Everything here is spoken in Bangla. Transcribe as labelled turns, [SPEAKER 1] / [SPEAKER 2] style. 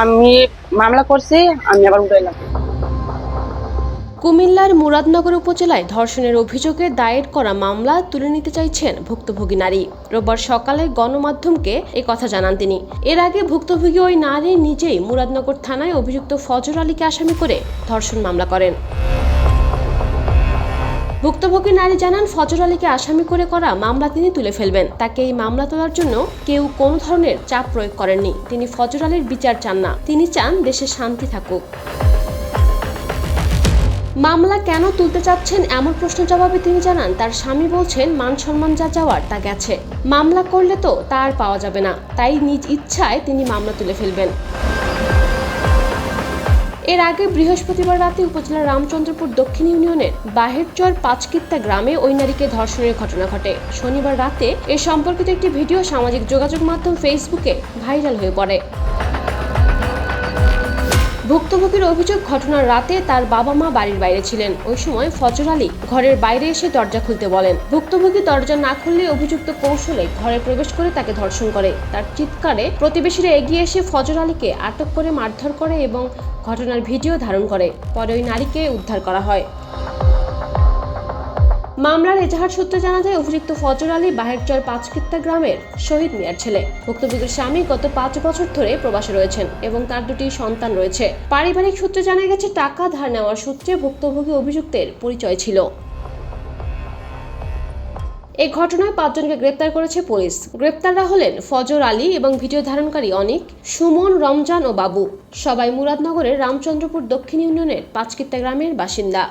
[SPEAKER 1] আমি মামলা করছি, আমি আবার উঠাইলাম
[SPEAKER 2] কুমিল্লার মুরাদনগর উপজেলায় ধর্ষণের অভিযোগে দায়ের করা মামলা তুলে নিতে চাইছেন ভুক্তভোগী নারী। রোববার সকালে গণমাধ্যমকে এ কথা জানান তিনি। এর আগে ভুক্তভোগী ওই নারী নিজেই মুরাদনগর থানায় অভিযুক্ত ফজর আলীকে আসামি করে ধর্ষণ মামলা করেন। ভুক্তভোগী নারী জানান, ফজর আলীকে আসামি করে করা মামলা তিনি তুলে ফেলবেন। তাকে এই মামলা তোলার জন্য কেউ কোনো ধরনের চাপ প্রয়োগ করেননি। তিনি ফজর আলীর বিচার চান না। তিনি চান দেশে শান্তি থাকুক। মামলা কেন তুলতে চাচ্ছেন এমন প্রশ্ন জবাবে তিনি জানান, তার স্বামী বলছেন, মান সম্মান যা যাওয়ার তা গেছে। মামলা করলে তো তার পাওয়া যাবে না। তাই নিজ ইচ্ছায় তিনি মামলা তুলে ফেলবেন। এর আগে বৃহস্পতিবার রাতে উপজেলার রামচন্দ্রপুর দক্ষিণ ইউনিয়নের বাহেরচর পাঁচকিত্তা গ্রামে ওই নারীকে ধর্ষণের ঘটনা ঘটে। শনিবার রাতে এ সম্পর্কিত একটি ভিডিও সামাজিক যোগাযোগ মাধ্যম ফেসবুকে ভাইরাল হয়ে পড়ে। ভুক্তভোগীর অভিযোগ ঘটনার রাতে তার বাবা মা বাড়ির বাইরে ছিলেন। ওই সময় ফজর আলী ঘরের বাইরে এসে দরজা খুলতে বলেন। ভুক্তভোগী দরজা না খুললে অভিযুক্ত কৌশলে ঘরে প্রবেশ করে তাকে ধর্ষণ করে। তার চিৎকারে প্রতিবেশীরা এগিয়ে এসে ফজর আলীকে আটক করে মারধর করে এবং ঘটনার ভিডিও ধারণ করে। পরে ওই নারীকে উদ্ধার করা হয়। মামলার এজাহার সূত্রে জানা যায়, অভিযুক্ত ফজর আলী বাহেরচর পাঁচকিত্তা গ্রামের শহীদ মিয়ার ছেলে। ভুক্তভোগীর স্বামী গত পাঁচ বছর ধরে প্রবাসে রয়েছেন এবং তার দুটি সন্তান রয়েছে। পারিবারিক সূত্রে জানা গেছে, টাকা ধার নেওয়ার সূত্রে ভুক্তভোগী অভিযুক্তের পরিচয় ছিল। এই ঘটনায় পাঁচজনকে গ্রেপ্তার করেছে পুলিশ। গ্রেপ্তাররা হলেন ফজর আলী এবং ভিডিও ধারণকারী অনিক, সুমন, রমজান ও বাবু। সবাই মুরাদনগরের রামচন্দ্রপুর দক্ষিণ ইউনিয়নের পাঁচকিত্তা গ্রামের বাসিন্দা।